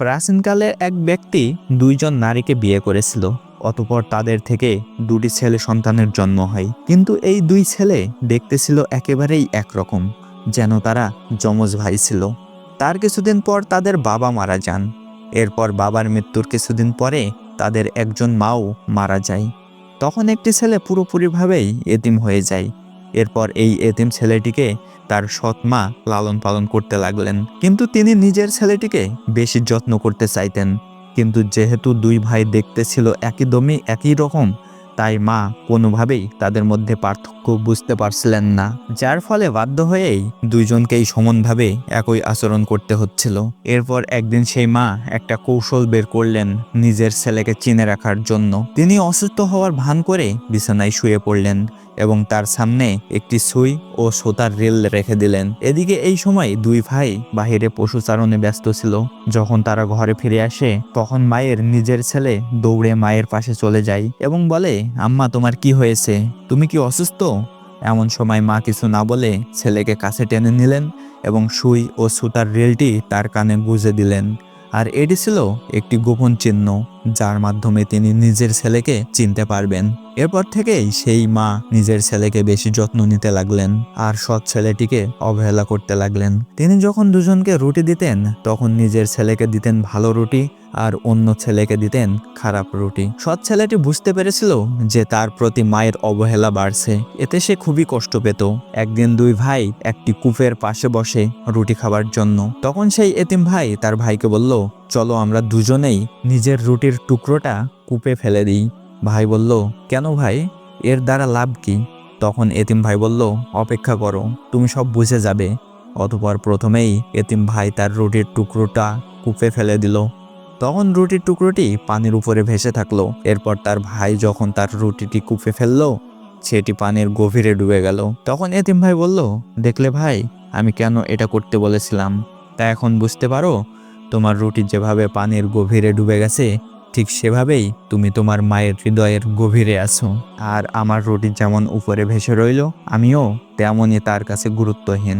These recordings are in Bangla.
প্রাচীনকালে এক ব্যক্তি দুইজন নারীকে বিয়ে করেছিল, অতপর তাদের থেকে দুটি ছেলে সন্তানের জন্ম হয়। কিন্তু এই দুই ছেলে দেখতে ছিল একেবারেই একরকম, যেন তারা যমজ ভাই ছিল। তার কিছুদিন পর তাদের বাবা মারা যান। এরপর বাবার মৃত্যুর কিছুদিন পরে তাদের একজন মাও মারা যায়। তখন একটি ছেলে পুরোপুরিভাবেই এতিম হয়ে যায়। এরপর এই এতিম ছেলেটিকে তার সৎ মা লালন পালন করতে লাগলেন। কিন্তু তিনি নিজের ছেলেটিকে বেশি যত্ন করতে চাইতেন। কিন্তু যেহেতু দুই ভাই দেখতে ছিল একদমই একই রকম, তাই মা কোনোভাবেই তাদের মধ্যে পার্থক্য বুঝতে পারছিলেন না। যার ফলে বাধ্য হয়েই দুইজনকেই সমানভাবে একই আচরণ করতে হচ্ছিল। এরপর একদিন সেই মা একটা কৌশল বের করলেন নিজের ছেলেকে চিনে রাখার জন্য। তিনি অসুস্থ হওয়ার ভান করে বিছানায় শুয়ে পড়লেন। এবং তার সামনে একটি সুই ও সোতার রেল রেখে দিলেন। এদিকে এই সময় দুই ভাই বাহিরে পশুচারণে ব্যস্ত ছিল। যখন তারা ঘরে ফিরে আসে, তখন মায়ের নিজের ছেলে দৌড়ে মায়ের পাশে চলে যায় এবং বলে, আম্মা, তোমার কি হয়েছে? তুমি কি অসুস্থ? এমন সময় মা কিছু না বলে ছেলেকে কাছে টেনে নিলেন এবং সুই ও সুতার রেলটি তার কানে গুঁজে দিলেন। আর এটি ছিল একটি গোপন চিহ্ন। যার মাধ্যমে তিনি নিজের ছেলেকে চিনতে পারবেন। এরপর থেকেই সেই মা নিজের ছেলেকে বেশি যত্ন নিতে লাগলেন আর সৎ ছেলেটিকে অবহেলা করতে লাগলেন। তিনি যখন দুজনকে রুটি দিতেন, তখন নিজের ছেলেকে দিতেন ভালো রুটি আর অন্য ছেলেকে দিতেন খারাপ রুটি। সৎ ছেলেটি বুঝতে পেরেছিল যে তার প্রতি মায়ের অবহেলা বাড়ছে। এতে সে খুবই কষ্ট পেত। একদিন দুই ভাই একটি কূপের পাশে বসে রুটি খাবার জন্য। তখন সেই এতিম ভাই তার ভাইকে বলল চলো আমরা দুজনেই নিজের রুটির টুকরোটা কূপে ফেলে দিই। ভাই বলল, কেন ভাই? এর দ্বারা লাভ কি? তখন এতিম ভাই বলল, অপেক্ষা করো, তুমি সব বুঝে যাবে। অতপর প্রথমেই এতিম ভাই তার রুটির টুকরোটা কূপে ফেলে দিল। তখন রুটির টুকরোটি পানির উপরে ভেসে থাকল। এরপর তার ভাই যখন তার রুটিটি কূপে ফেলল, সেটি পানির গভীরে ডুবে গেল। তখন এতিম ভাই বলল, দেখলে ভাই, আমি কেন এটা করতে বলেছিলাম? তা এখন বুঝতে পারো তোমার রুটি যেভাবে পানির গভীরে ডুবে গেছে, ঠিক সেভাবেই তুমি তোমার মায়ের হৃদয়ের গভীরে আছো। আর আমার রুটি যেমন উপরে ভেসে রইল, আমিও তেমনই তার কাছে গুরুত্বহীন।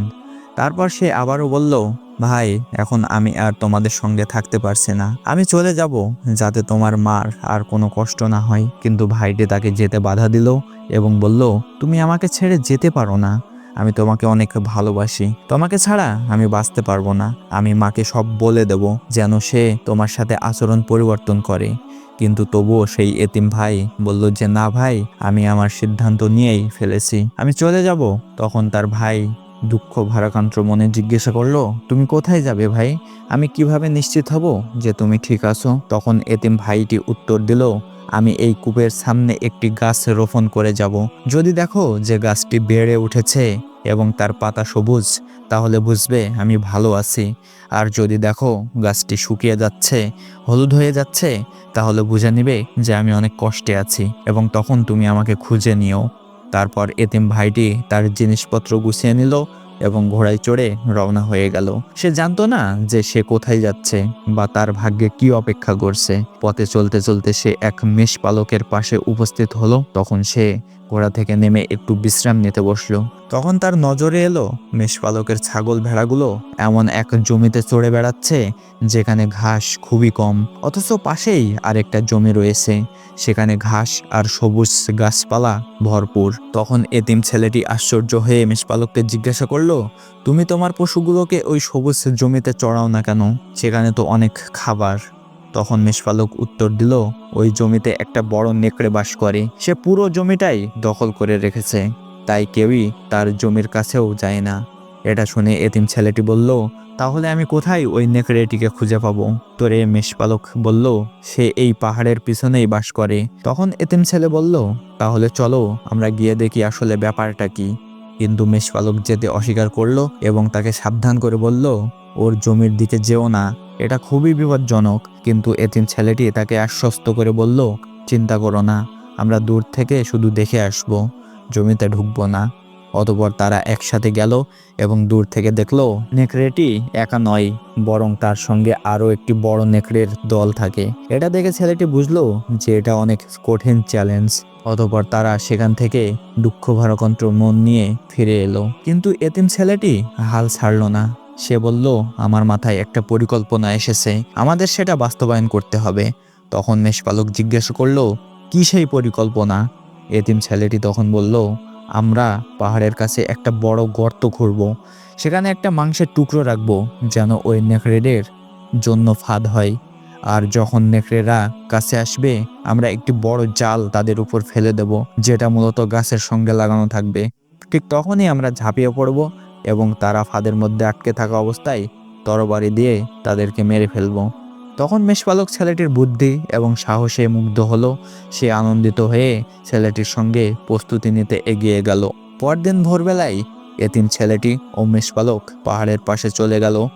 তারপর সে আবারও বলল, ভাই, এখন আমি আর তোমাদের সঙ্গে থাকতে পারছি না। আমি চলে যাব যাতে তোমার মার আর কোনো কষ্ট না হয়। কিন্তু ভাইটি তাকে যেতে বাধা দিল এবং বলল, তুমি আমাকে ছেড়ে যেতে পারো না। আমি তোমাকে অনেক ভালোবাসি। তোমাকে ছাড়া আমি বাঁচতে পারব না। আমি মাকে সব বলে দেব যেন সে তোমার সাথে আচরণ পরিবর্তন করে। কিন্তু তবুও সেই এতিম ভাই বলল যে, না ভাই, আমি আমার সিদ্ধান্ত নিয়েই ফেলেছি। আমি চলে যাব। তখন তার ভাই দুঃখ ভারাকান্ত মনে জিজ্ঞাসা করল, তুমি কোথায় যাবে ভাই? আমি কীভাবে নিশ্চিত হব যে তুমি ঠিক আছো? তখন এতিম ভাইটি উত্তর দিল আমি এই কূপের সামনে একটি গাছ রোপণ করে যাব। যদি দেখো যে গাছটি বেড়ে উঠেছে এবং তার পাতা সবুজ, তাহলে বুঝবে আমি ভালো আছি। আর যদি দেখো গাছটি শুকিয়ে যাচ্ছে, হলুদ হয়ে যাচ্ছে, তাহলে বুঝে নিবে যে আমি অনেক কষ্টে আছি এবং তখন তুমি আমাকে খুঁজে নিও। তারপর এতিম ভাইটি তার জিনিসপত্র গুছিয়ে নিল এবং ঘোড়ায় চড়ে রওনা হয়ে গেল। সে জানতো না যে সে কোথায় যাচ্ছে বা তার ভাগ্যে কি অপেক্ষা করছে। পথে চলতে চলতে সে এক মেষ পালকের পাশে উপস্থিত হলো। তখন সে ঘোড়া থেকে নেমে একটু বিশ্রাম নিতে বসল। তখন তার নজরে এলো মেষপালকের ছাগল ভেড়াগুলো এমন এক জমিতে চড়ে বেড়াচ্ছে, যেখানে ঘাস খুবই কম। অথচ পাশেই আরেকটা জমি রয়েছে, সেখানে ঘাস আর সবুজ গাছপালা ভরপুর। তখন এতিম ছেলেটি আশ্চর্য হয়ে মেষপালককে জিজ্ঞাসা করল, তুমি তোমার পশুগুলোকে ওই সবুজ জমিতে চড়াও না কেন? সেখানে তো অনেক খাবার। তখন মেষপালক উত্তর দিল, ওই জমিতে একটা বড় নেকড়ে বাস করে। সে পুরো জমিটাই দখল করে রেখেছে। তাই কেউই তার জমির কাছেও যায় না। এটা শুনে এতিম ছেলেটি বলল, তাহলে আমি কোথায় ওই নেকড়েটিকে খুঁজে পাবো? তোরে মেষপালক বলল, সে এই পাহাড়ের পিছনেই বাস করে। তখন এতিম ছেলে বলল, তাহলে চলো, আমরা গিয়ে দেখি আসলে ব্যাপারটা কি। কিন্তু মেষপালক যেতে অস্বীকার করল এবং তাকে সাবধান করে বলল, ওর জমির দিকে যেও না। এটা খুবই বিপজ্জনক। কিন্তু এতিম ছেলেটি তাকে আশ্বস্ত করে বলল, চিন্তা করো না, আমরা দূর থেকে শুধু দেখে আসব। জমিতে ঢুকবো না। অতপর তারা একসাথে গেল এবং দূর থেকে দেখল নেকড়েটি একা নয়, বরং তার সঙ্গে আরও একটি বড় নেকড়ের দল থাকে। এটা দেখে ছেলেটি বুঝলো যে এটা অনেক কঠিন চ্যালেঞ্জ। অতপর তারা সেখান থেকে দুঃখ ভারাকন্ত্র মন নিয়ে ফিরে এলো। কিন্তু এতিম ছেলেটি হাল ছাড়লো না। সে বলল, আমার মাথায় একটা পরিকল্পনা এসেছে। আমাদের সেটা বাস্তবায়ন করতে হবে। তখন মেষপালক জিজ্ঞাসা করল, কি সেই পরিকল্পনা? এতিম ছেলেটি তখন বলল আমরা পাহাড়ের কাছে একটা বড় গর্ত খুঁড়ব। সেখানে একটা মাংসের টুকরো রাখব যেন ওই নেকড়েদের জন্য ফাঁদ হয়। আর যখন নেকড়েরা কাছে আসবে, আমরা একটি বড় জাল তাদের উপর ফেলে দেব, যেটা মূলত গাছের সঙ্গে লাগানো থাকবে। ঠিক তখনই আমরা ঝাঁপিয়ে পড়ব এবং তারা ফাঁদের মধ্যে আটকে থাকা অবস্থায় তরবারি দিয়ে তাদেরকে মেরে ফেলব। তখন মেষপালক ছেলেটির বুদ্ধি এবং সাহসে মুগ্ধ হলো। সে আনন্দিত হয়ে ছেলেটির সঙ্গে প্রস্তুতি নিতে এগিয়ে গেল। পরদিন ভোরবেলায় এতিম ছেলেটি ও মেষপালক পাহাড়ের পাশে চলে গেল।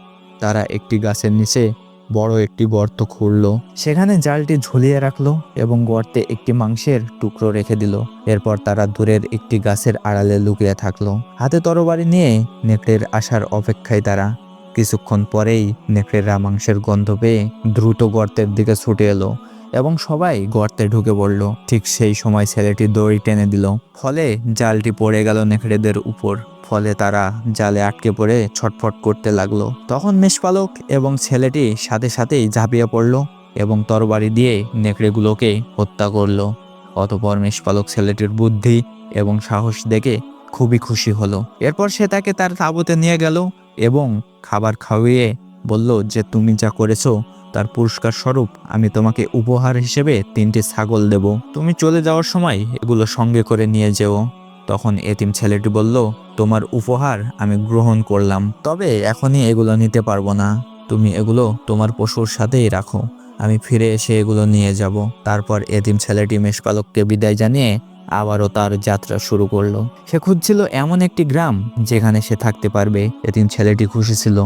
তারা একটি গাছের নিচে বড় একটি গর্ত খুঁড়ল। সেখানে জালটি ঝুলিয়ে রাখল এবং গর্তে একটি মাংসের টুকরো রেখে দিল। এরপর তারা দূরের একটি গাছের আড়ালে লুকিয়ে থাকল। হাতে তরবারি নিয়ে নেকড়ের আসার অপেক্ষায় তারা কিছুক্ষণ পরেই নেকড়েরা মাংসের গন্ধ পেয়ে দ্রুত গর্তের দিকে ছুটে এলো এবং সবাই গর্তে ঢুকে পড়ল। ঠিক সেই সময় ছেলেটি দড়ি টেনে দিল। ফলে জালটি পড়ে গেল নেকড়েদের উপর। ফলে তারা জালে আটকে পড়ে ছটফট করতে লাগল। তখন মেষপালক এবং ছেলেটি সাথে সাথেই ঝাঁপিয়ে পড়ল এবং তরবারি দিয়ে নেকড়েগুলোকে হত্যা করল। অতপর মেষপালক ছেলেটির বুদ্ধি এবং সাহস দেখে খুবই খুশি হলো। এরপর সে তাকে তার তাঁবুতে নিয়ে গেল এবং খাবার খাওয়িয়ে বলল যে তুমি যা করেছ তার পুরস্কার স্বরূপ আমি তোমাকে উপহার হিসেবে তিনটি ছাগল দেব। তুমি চলে যাওয়ার সময় এগুলো সঙ্গে করে নিয়ে যেও। তখন এতিম ছেলেটি বলল, তোমার উপহার আমি গ্রহণ করলাম, তবে এখনই এগুলো নিতে পারব না। তুমি এগুলো তোমার পশুর সাথেই রাখো। আমি ফিরে এসে এগুলো নিয়ে যাব। তারপর এতিম ছেলেটি মেষপালককে বিদায় জানিয়ে আবারও তার যাত্রা শুরু করল। সে খুঁজছিল এমন একটি গ্রাম যেখানে সে থাকতে পারবে। এদিন ছেলেটি খুশি ছিল,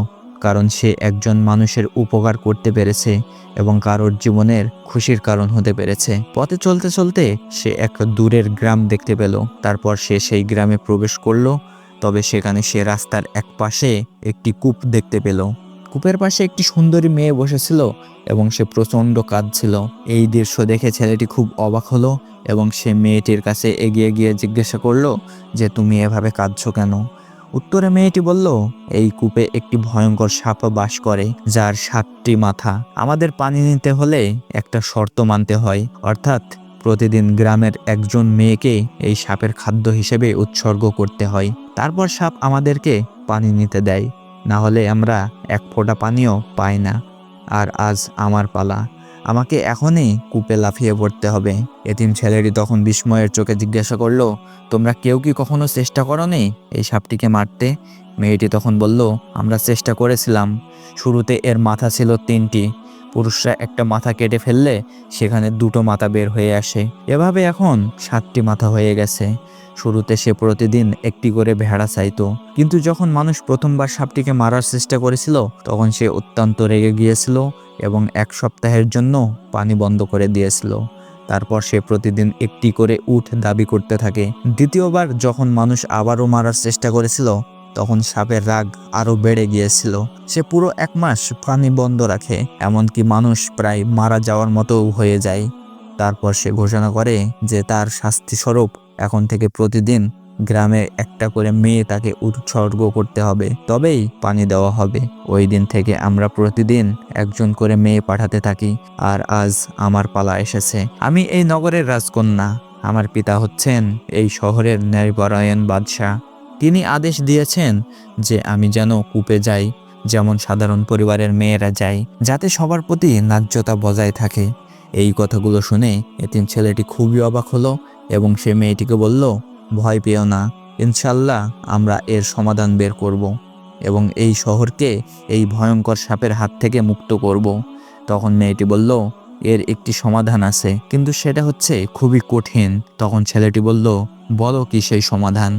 কারণ সে একজন মানুষের উপকার করতে পেরেছে এবং কারোর জীবনের খুশির কারণ হতে পেরেছে। পথে চলতে চলতে সে এক দূরের গ্রাম দেখতে পেল। তারপর সে সেই গ্রামে প্রবেশ করল, তবে সেখানে সে রাস্তার এক পাশে একটি কূপ দেখতে পেল। কূপের পাশে একটি সুন্দরী মেয়ে বসেছিল এবং সে প্রচণ্ড কাঁদছিল। এই দৃশ্য দেখে ছেলেটি খুব অবাক হলো এবং সে মেয়েটির কাছে এগিয়ে গিয়ে জিজ্ঞাসা করল যে, তুমি এভাবে কাঁদছো কেন? উত্তরে মেয়েটি বলল, এই কূপে একটি ভয়ঙ্কর সাপ বাস করে, যার সাতটি মাথা। আমাদের পানি নিতে হলে একটা শর্ত মানতে হয়। অর্থাৎ প্রতিদিন গ্রামের একজন মেয়েকে এই সাপের খাদ্য হিসেবে উৎসর্গ করতে হয়। তারপর সাপ আমাদেরকে পানি নিতে দেয়। না হলে আমরা এক ফোঁটা পানিও পাই না। আর আজ আমার পালা। আমাকে এখনই কূপে লাফিয়ে পড়তে হবে। এতিম ছেলেটি তখন বিস্ময়ের চোখে জিজ্ঞাসা করল, তোমরা কেউ কি কখনো চেষ্টা করনি এই সাপটিকে মারতে? মেয়েটি তখন বলল, আমরা চেষ্টা করেছিলাম। শুরুতে এর মাথা ছিল তিনটি। পুরুষরা একটা মাথা কেটে ফেললে সেখানে দুটো মাথা বের হয়ে আসে। এভাবে এখন সাতটি মাথা হয়ে গেছে। শুরুতে সে প্রতিদিন একটি করে ভেড়া চাইতো। কিন্তু যখন মানুষ প্রথমবার সাপটিকে মারার চেষ্টা করেছিল, তখন সে অত্যন্ত রেগে গিয়েছিল এবং এক সপ্তাহের জন্য পানি বন্ধ করে দিয়েছিল। তারপর সে প্রতিদিন একটি করে উঠ দাবি করতে থাকে। দ্বিতীয়বার যখন মানুষ আবারও মারার চেষ্টা করেছিল, তখন সাপের রাগ আরও বেড়ে গিয়েছিল। সে পুরো এক মাস পানি বন্ধ রাখে, এমনকি মানুষ প্রায় মারা যাওয়ার মতো হয়ে যায়। তারপর সে ঘোষণা করে যে তার শাস্তি স্বরূপ এখন থেকে প্রতিদিন গ্রামে একটা করে মেয়ে তাকে উৎসর্গ করতে হবে, তবেই পানি দেওয়া হবে। ওই দিন থেকে আমরা প্রতিদিন একজন করে মেয়ে পাঠাতে থাকি, আর আজ আমার পালা এসেছে। আমি এই নগরের রাজকন্যা। আমার পিতা হচ্ছেন এই শহরের ন্যায়পরায়ণ বাদশাহ। তিনি আদেশ দিয়েছেন যে আমি যেন কূপে যাই, যেমন সাধারণ পরিবারের মেয়েরা যায়, যাতে সবার প্রতি ন্যায্যতা বজায় থাকে। এই কথাগুলো শুনে এতিম ছেলেটি খুবই অবাক হলো এবং সে মেয়েটিকে বলল, ভয় পেও না, ইনশাল্লাহ আমরা এর সমাধান বের করব এবং এই শহরকে এই ভয়ঙ্কর সাপের হাত থেকে মুক্ত করব। তখন মেয়েটি বলল, এর একটি সমাধান আছে, কিন্তু সেটা হচ্ছে খুবই কঠিন। তখন ছেলেটি বলল, বলো কি সেই সমাধান?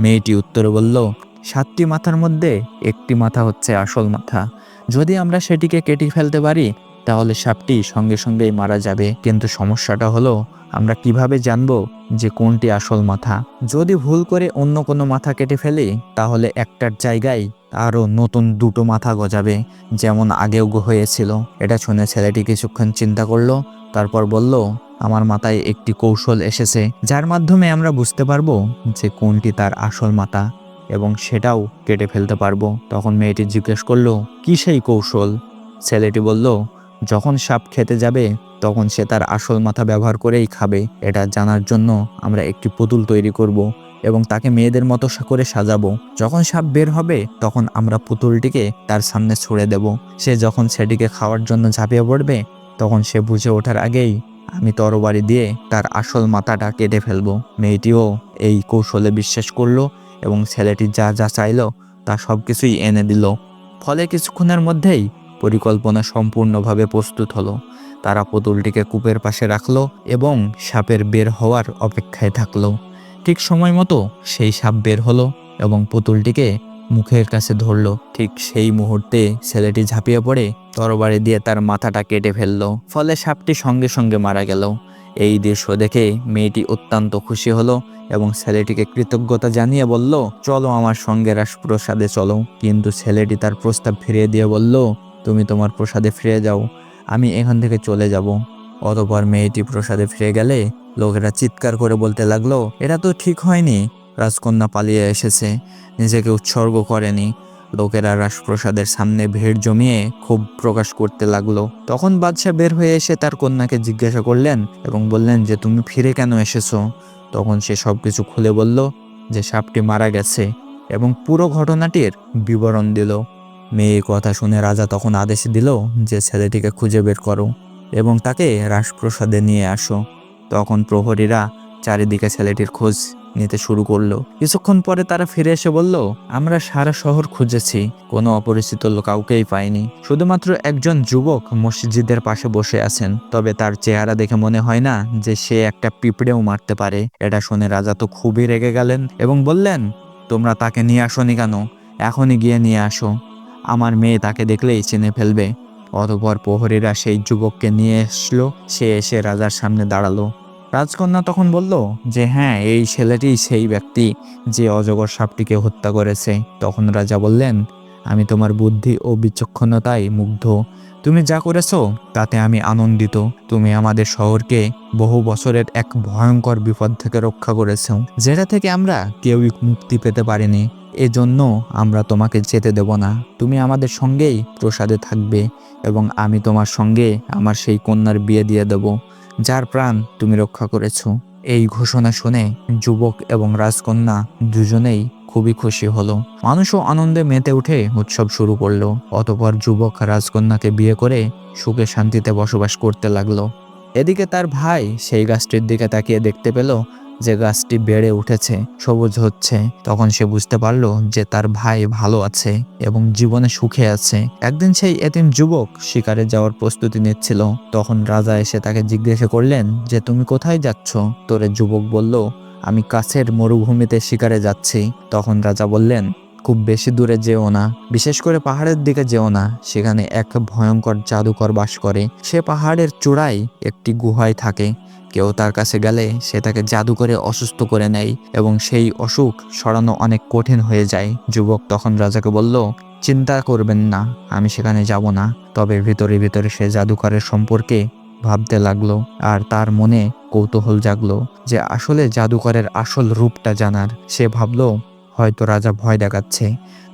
মেয়েটি উত্তরে বলল, সাতটি মাথার মধ্যে একটি মাথা হচ্ছে আসল মাথা। যদি আমরা সেটিকে কেটে ফেলতে পারি তাহলে সাপটি সঙ্গে সঙ্গেই মারা যাবে। কিন্তু সমস্যাটা হলো, আমরা কীভাবে জানব যে কোনটি আসল মাথা? যদি ভুল করে অন্য কোনো মাথা কেটে ফেলি, তাহলে একটার জায়গায় আরও নতুন দুটো মাথা গজাবে, যেমন আগেও হয়েছিল। এটা শুনে ছেলেটি কিছুক্ষণ চিন্তা করল, তারপর বলল, আমার মাথায় একটি কৌশল এসেছে, যার মাধ্যমে আমরা বুঝতে পারব যে কোনটি তার আসল মাথা এবং সেটাও কেটে ফেলতে পারব। তখন মেয়েটি জিজ্ঞেস করল, কি সেই কৌশল? ছেলেটি বলল যখন সাপ খেতে যাবে, তখন সে তার আসল মাথা ব্যবহার করেই খাবে। এটা জানার জন্য আমরা একটি পুতুল তৈরি করব এবং তাকে মেয়েদের মতো করে সাজাবো। যখন সাপ বের হবে, তখন আমরা পুতুলটিকে তার সামনে ছুড়ে দেব। সে যখন সেটিকে খাওয়ার জন্য ঝাঁপিয়ে পড়বে, তখন সে বুঝে ওঠার আগেই আমি তরবারি দিয়ে তার আসল মাথাটা কেটে ফেলব। মেয়েটিও এই কৌশলে বিশ্বাস করল এবং ছেলেটি যা যা চাইলো তা সব কিছুই এনে দিল। ফলে কিছুক্ষণের মধ্যেই পরিকল্পনা সম্পূর্ণভাবে প্রস্তুত হলো। তারা পুতুলটিকে কূপের পাশে রাখল এবং সাপের বের হওয়ার অপেক্ষায় থাকল। ঠিক সময় মতো সেই সাপ বের হলো এবং পুতুলটিকে মুখের কাছে ধরলো। ঠিক সেই মুহূর্তে ছেলেটি ঝাঁপিয়ে পড়ে তরবারি দিয়ে তার মাথাটা কেটে ফেলল, ফলে সাপটি সঙ্গে সঙ্গে মারা গেল। এই দৃশ্য দেখে মেয়েটি অত্যন্ত খুশি হলো এবং ছেলেটিকে কৃতজ্ঞতা জানিয়ে বলল, চলো আমার সঙ্গে রাসপ্রসাদে চলো। কিন্তু ছেলেটি তার প্রস্তাব ফিরিয়ে দিয়ে বলল তুমি তোমার প্রসাদে ফিরে যাও, আমি এখান থেকে চলে যাব। অতপর মেয়েটি প্রসাদে ফিরে গেলে লোকেরা চিৎকার করে বলতে লাগল এটা তো ঠিক হয়নি। রাজকন্যা পালিয়ে এসেছে, নিজেকে উৎসর্গ করেনি। লোকেরা রাজপ্রসাদের সামনে ভিড় জমিয়ে খুব প্রকাশ করতে লাগল। তখন বাদশাহ বের হয়ে এসে তার কন্যাকে জিজ্ঞাসা করলেন এবং বললেন যে, তুমি ফিরে কেন এসেছ? তখন সে সব কিছু খুলে বলল যে, সাপটি মারা গেছে। এবং পুরো ঘটনাটির বিবরণ দিল। মেয়ে কথা শুনে রাজা তখন আদেশ দিল যে ছেলেটিকে খুঁজে বের করো এবং তাকে রাজপ্রসাদে নিয়ে আসো। তখন প্রহরীরা চারিদিকে ছেলেটির খোঁজ নিতে শুরু করল। কিছুক্ষণ পরে তারা ফিরে এসে বলল, আমরা সারা শহর খুঁজেছি, কোনো অপরিচিত কাউকেই পাইনি। শুধুমাত্র একজন যুবক মসজিদের পাশে বসে আছেন, তবে তার চেহারা দেখে মনে হয় না যে সে একটা পিঁপড়েও মারতে পারে। এটা শুনে রাজা তো খুবই রেগে গেলেন এবং বললেন, তোমরা তাকে নিয়ে আসোনি কেন? এখনই গিয়ে নিয়ে আসো। আমার মেয়ে তাকে দেখলেই চিনে ফেলবে। অতপর প্রহরীরা সেই যুবককে নিয়ে আসলো সে এসে রাজার সামনে দাঁড়াল। রাজকন্যা তখন বলল যে হ্যাঁ এই ছেলেটি সেই ব্যক্তি যে অজগর সাপটিকে হত্যা করেছে। তখন রাজা বললেন, আমি তোমার বুদ্ধি ও বিচক্ষণতায় মুগ্ধ। তুমি যা করেছ, তাতে আমি আনন্দিত। তুমি আমাদের শহরকে বহু বছরের এক ভয়ঙ্কর বিপদ থেকে রক্ষা করেছ, যেটা থেকে আমরা কেউই মুক্তি পেতে পারিনি। এজন্য আমরা তোমাকে যেতে দেব না। তুমি আমাদের সঙ্গেই প্রসাদে থাকবে এবং আমি তোমার সঙ্গে আমার সেই কন্যার বিয়ে দিয়ে দেব, যার প্রাণ তুমি রক্ষা করেছ। এই ঘোষণা শুনে যুবক এবং রাজকন্যা দুজনেই খুবই খুশি হলো। মানুষও আনন্দে মেতে উঠে উৎসব শুরু করল, অতপর যুবক রাজকন্যাকে বিয়ে করে সুখে শান্তিতে বসবাস করতে লাগল। এদিকে তার ভাই সেই গাছটির দিকে তাকিয়ে দেখতে পেল যে গাছটি বেড়ে উঠেছে, সবুজ হচ্ছে, তখন সে বুঝতে পারল যে তার ভাই ভালো আছে এবং জীবনে সুখে আছে। একদিন সেই এতিম যুবক শিকারে যাওয়ার প্রস্তুতি নিচ্ছিল। তখন রাজা এসে তাকে জিজ্ঞাসা করলেন যে, তুমি কোথায় যাচ্ছ? তোরে যুবক বলল, আমি কাছের মরুভূমিতে শিকারে যাচ্ছি। তখন রাজা বললেন, খুব বেশি দূরে যেও না, বিশেষ করে পাহাড়ের দিকে যেও না। সেখানে এক ভয়ঙ্কর জাদুকর বাস করে। সে পাহাড়ের চূড়ায় একটি গুহায় থাকে। কেউ তার কাছে গেলে সে তাকে জাদু করে অসুস্থ করে নেয় এবং সেই অসুখ সরানো অনেক কঠিন হয়ে যায়। যুবক তখন রাজাকে বলল, চিন্তা করবেন না, আমি সেখানে যাব না। তবে ভিতরে ভিতরে সে জাদুকরের সম্পর্কে ভাবতে লাগল আর তার মনে কৌতূহল জাগলো যে আসলে জাদুকরের আসল রূপটা জানার। সে ভাবলো, হয়তো রাজা ভয় দেখাচ্ছে,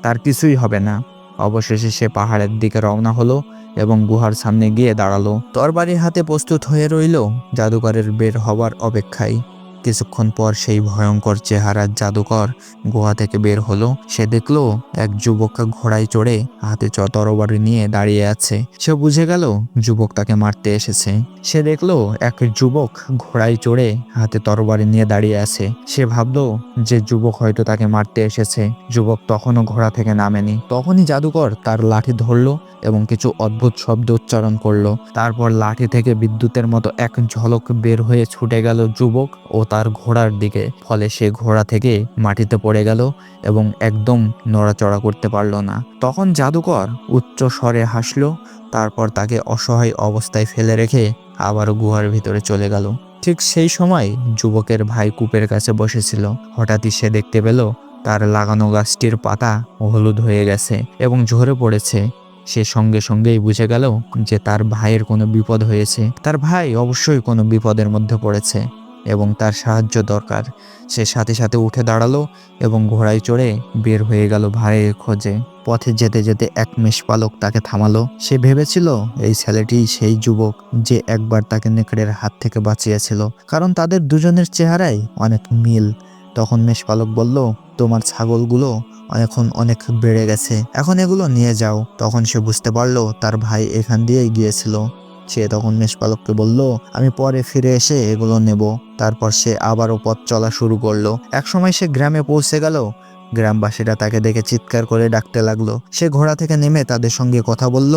তার কিছুই হবে না। অবশেষে সে পাহাড়ের দিকে রওনা হলো এবং গুহার সামনে গিয়ে দাঁড়াল। তরবারি হাতে প্রস্তুত হয়ে রইল জাদুকরের বের হবার অপেক্ষায়। কিছুক্ষণ পর সেই ভয়ঙ্কর চেহারার জাদুকর গুহা থেকে বের হলো। সে দেখল এক যুবক ঘোড়ায় চড়ে হাতে চ তরবারি নিয়ে দাঁড়িয়ে আছে। সে বুঝে গেল যুবক তাকে মারতে এসেছে। সে দেখল এক যুবক ঘোড়ায় চড়ে হাতে তরবারি নিয়ে দাঁড়িয়ে আছে। সে ভাবলো যে যুবক হয়তো তাকে মারতে এসেছে। যুবক তখনও ঘোড়া থেকে নামেনি। তখনই জাদুকর তার লাঠি ধরলো এবং কিছু অদ্ভুত শব্দ উচ্চারণ করল। তারপর লাঠি থেকে বিদ্যুতের মতো এক ঝলক বের হয়ে ছুটে গেল যুবক ও তার ঘোড়ার দিকে, ফলে সে ঘোড়া থেকে মাটিতে পড়ে গেল এবং একদম নড়াচড়া করতে পারল না। তখন জাদুকর উচ্চ স্বরে হাসলো, তারপর তাকে অসহায় অবস্থায় ফেলে রেখে আবারও গুহার ভিতরে চলে গেল। ঠিক সেই সময় যুবকের ভাই কূপের কাছে বসেছিল। হঠাৎই সে দেখতে পেল, তার লাগানো গাছটির পাতা হলুদ হয়ে গেছে এবং ঝরে পড়েছে। সে সঙ্গে সঙ্গেই বুঝে গেল যে তার ভাইয়ের কোনো বিপদ হয়েছে। তার ভাই অবশ্যই কোনো বিপদের মধ্যে পড়েছে। এবং তার সাহায্য দরকার। সে সাথে সাথে উঠে দাঁড়াল এবং ঘোড়ায় চড়ে বের হয়ে গেল ভাইয়ের খোঁজে। পথে যেতে যেতে এক মেষপালক তাকে থামালো। সে ভেবেছিল, এই ছেলেটি সেই যুবক যে একবার তাকে নেকড়ের হাত থেকে বাঁচিয়েছিল। কারণ তাদের দুজনের চেহারায় অনেক মিল। তখন মেষপালক বলল, তোমার ছাগলগুলো এখন অনেক বেড়ে গেছে। এখন এগুলো নিয়ে যাও। তখন সে বুঝতে পারল, তার ভাই এখান দিয়েই গিয়েছিল। সে তখন মেষপালককে বলল, আমি পরে ফিরে এসে এগুলো নেব। তারপর সে আবারও পথ চলা শুরু করল। একসময় সে গ্রামে পৌঁছে গেল গ্রামবাসীরা তাকে দেখে চিৎকার করে ডাকতে লাগল। সে ঘোড়া থেকে নেমে তাদের সঙ্গে কথা বলল,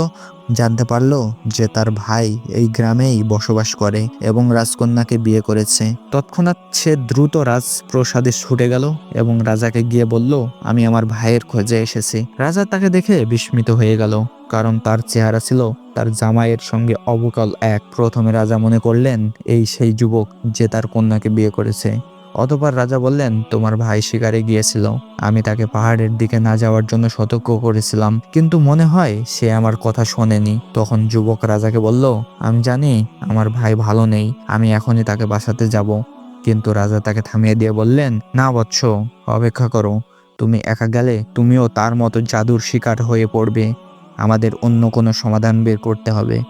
জানতে পারল যে তার ভাই এই গ্রামেই বসবাস করে এবং রাজকন্যাকে বিয়ে করেছে। তৎক্ষণাৎ সে দ্রুত রাজপ্রসাদে ছুটে গেল এবং রাজাকে গিয়ে বলল, আমি আমার ভাইয়ের খোঁজে এসেছি। রাজা তাকে দেখে বিস্মিত হয়ে গেল, কারণ তার চেহারা ছিল তার জামাইয়ের সঙ্গে অবকাল এক। প্রথমে রাজা মনে করলেন, এই সেই যুবক যে তার কন্যাকে বিয়ে করেছে। অতপর রাজা বললেন, তোমার ভাই শিকারে গিয়েছিল। আমি তাকে পাহাড়ের দিকে না যাওয়ার জন্য সতর্ক করেছিলাম। কিন্তু মনে হয় সে আমার কথা শোনেনি। তখন যুবক রাজাকে বলল, আমি জানি আমার ভাই ভালো নেই। আমি এখনই তাকে বাসাতে যাব। কিন্তু রাজা তাকে থামিয়ে দিয়ে বললেন, না বৎস, অপেক্ষা করো। তুমি একা গেলে তুমিও তার মতো জাদুর শিকার হয়ে পড়বে। আমাদের অন্য কোনো সমাধান বের করতে হবে।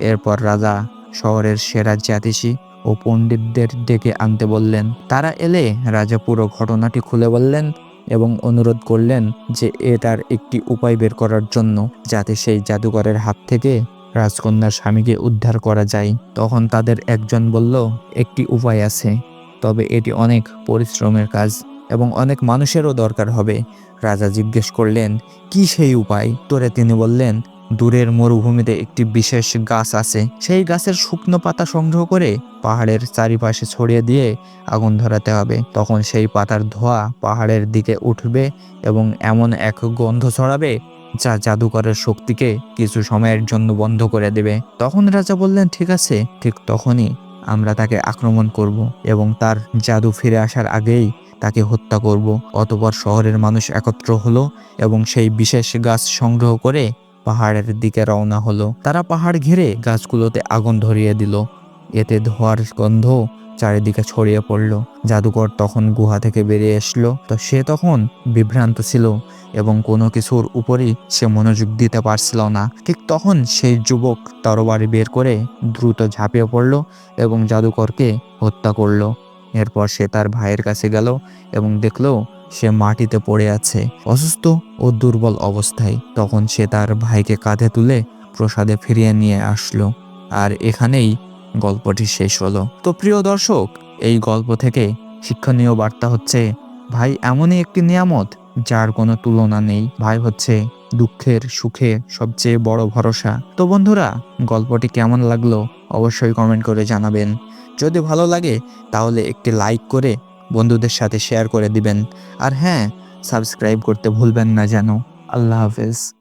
এরপর রাজা শহরের সেরা জ্যাতিষী ও পণ্ডিতদের ডেকে আনতে বললেন, তারা এলে? রাজা পুরো ঘটনাটি খুলে বললেন এবং অনুরোধ করলেন যে এটার একটি উপায় বের করার জন্য, যাতে সেই জাদুকরের হাত থেকে রাজকন্যার স্বামীকে উদ্ধার করা যায়। তখন তাদের একজন বলল, একটি উপায় আছে, তবে এটি অনেক পরিশ্রমের কাজ এবং অনেক মানুষেরও দরকার হবে। রাজা জিজ্ঞেস করলেন, কি সেই উপায়? তোরে তিনি বললেন দূরের মরুভূমিতে একটি বিশেষ গাছ আছে। সেই গাছের শুকনো পাতা সংগ্রহ করে পাহাড়ের চারিপাশে ছড়িয়ে দিয়ে আগুন ধরাতে হবে। তখন সেই পাতার ধোঁয়া পাহাড়ের দিকে উঠবে এবং এমন এক গন্ধ ছড়াবে যা জাদুকরের শক্তিকে কিছু সময়ের জন্য বন্ধ করে দেবে। তখন রাজা বললেন, ঠিক আছে, ঠিক তখনই আমরা তাকে আক্রমণ করব এবং তার জাদু ফিরে আসার আগেই তাকে হত্যা করব। অতপর শহরের মানুষ একত্র হলো এবং সেই বিশেষ গাছ সংগ্রহ করে পাহাড়ের দিকে রওনা হলো। তারা পাহাড় ঘিরে গাছগুলোতে আগুন ধরিয়ে দিল। এতে ধোয়ার গন্ধ চারিদিকে ছড়িয়ে পড়ল। জাদুকর তখন গুহা থেকে বেরিয়ে আসলো তো সে তখন বিভ্রান্ত ছিল এবং কোনো কিছুর উপরেই সে মনোযোগ দিতে পারছিল না। ঠিক তখন সেই যুবক তরবারি বের করে দ্রুত ঝাঁপিয়ে পড়ল এবং জাদুকরকে হত্যা করল। এরপর সে তার ভাইয়ের কাছে গেল এবং দেখল সে মাটিতে পড়ে আছে, অসুস্থ ও দুর্বল অবস্থায়। তখন সে তার ভাইকে কাঁধে তুলে প্রসাদে ফিরিয়ে নিয়ে আসলো। আর এখানেই গল্পটি শেষ হলো। তো প্রিয় দর্শক, এই গল্প থেকে শিক্ষণীয় বার্তা হচ্ছে, ভাই এমনই একটি নিয়ামত যার কোনো তুলনা নেই। ভাই হচ্ছে দুঃখের সুখে সবচেয়ে বড় ভরসা। তো বন্ধুরা, গল্পটি কেমন লাগল অবশ্যই কমেন্ট করে জানাবেন। যদি ভালো লাগে, তাহলে একটি লাইক করে বন্ধুদের সাথে শেয়ার করে দিবেন। আর হ্যাঁ সাবস্ক্রাইব করতে ভুলবেন না যেন। আল্লাহ হাফেজ।